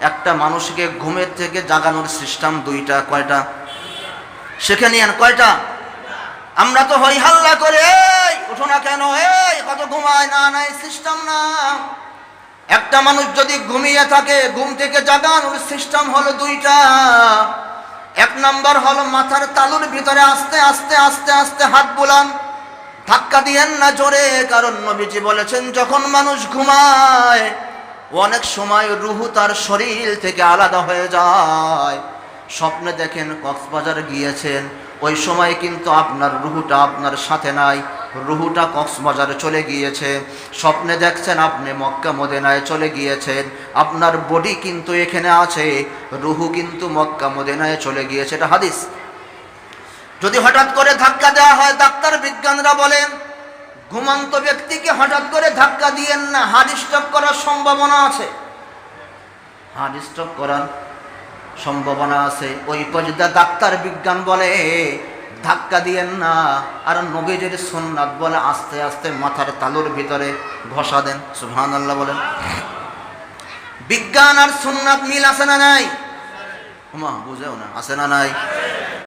একটা মানুষকে ঘুমের থেকে জাগানোর সিস্টেম দুইটা, কয়টা? সেখানে আন কয়টা? আমরা তো হই হাল্লা করে, এই না কেন? এই, কত ঘুমায়? না নাই সিস্টেম না। একটা মানুষ যদি ঘুমিয়ে থাকে, ঘুম থেকে জাগান জাগানোর সিস্টেম হলো দুইটা। এক নম্বর হলো মাথার তালুর ভিতরে আস্তে আস্তে আস্তে আস্তে হাত বুলান। ধাক্কা দিয়েন না জোরে, কারণ নবীজি বলেছেন, যখন মানুষ ঘুমায় অনেক সময় রুহু তার শরীর থেকে আলাদা হয়ে যায়। স্বপ্নে দেখেন কক্সবাজার গিয়েছেন। ওই সময় কিন্তু আপনার রুহুটা আপনার সাথে নাই। রুহুটা কক্সবাজারে চলে গিয়েছে। স্বপ্নে দেখছেন আপনি মক্কা মদিনায় চলে গিয়েছেন। আপনার বডি কিন্তু এখানে আছে। রুহু কিন্তু মক্কা মদিনায় চলে গিয়েছে। এটা হাদিস। যদি হঠাৎ করে ধাক্কা দেওয়া হয়, ডাক্তার বিজ্ঞানরা বলেন ঘুমান্ত ব্যক্তিকে হঠাৎ করে ধাক্কা দিয়েন না। হার্ট স্ট্রোক করার সম্ভাবনা আছে? হার্ট স্ট্রোক করার সম্ভাবনা আছে। ওই পর্যন্ত ডাক্তার বিজ্ঞান বলে, ধাক্কা দিয়েন না। আর নবীজের সুন্নাত বলে, আস্তে আস্তে মাথার তালুর ভিতরে ঘষা দেন। সুবহান আল্লাহ বলেন। বিজ্ঞান আর সুন্নাত মিল আছে না নাই? বুঝেও না। আছে না নাই?